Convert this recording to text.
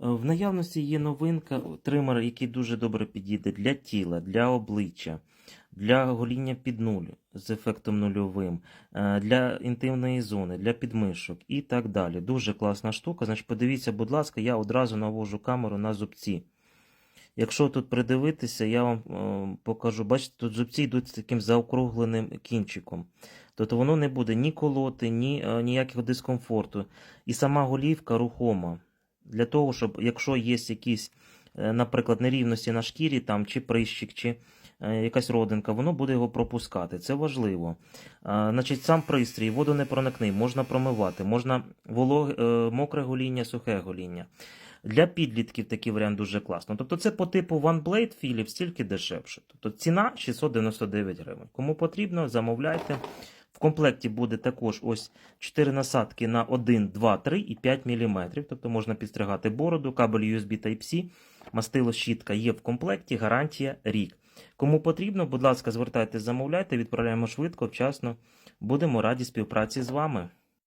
В наявності є новинка, тример, який дуже добре підійде для тіла, для обличчя, для гоління під нуль з ефектом нульовим, е, для інтимної зони, для підмишок і так далі. Дуже класна штука. Значить, подивіться, будь ласка, я одразу навожу камеру на зубці. Якщо тут придивитися, я вам е, покажу. Бачите, тут зубці йдуть з таким заокругленим кінчиком. Тобто воно не буде ні колоти, ні е, ніякого дискомфорту. І сама голівка рухома. Для того, щоб, якщо є якісь, е, наприклад, нерівності на шкірі, там, чи прищик, чи е, якась родинка, воно буде його пропускати. Це важливо. А, значить, сам пристрій, водонепроникний, можна промивати, можна волог... е, мокре гоління, сухе гоління. Для підлітків такий варіант дуже класно. Тобто це по типу OneBlade Philips, тільки дешевше. Тобто ціна 699 гривень. Кому потрібно, замовляйте. Комплекті буде також ось 4 насадки на 1, 2, 3 і 5 мм. Тобто можна підстригати бороду, кабель USB Type-C, мастило щітка є в комплекті, гарантія рік. Кому потрібно, будь ласка, звертайтеся, замовляйте, відправляємо швидко, вчасно. Будемо раді співпраці з вами.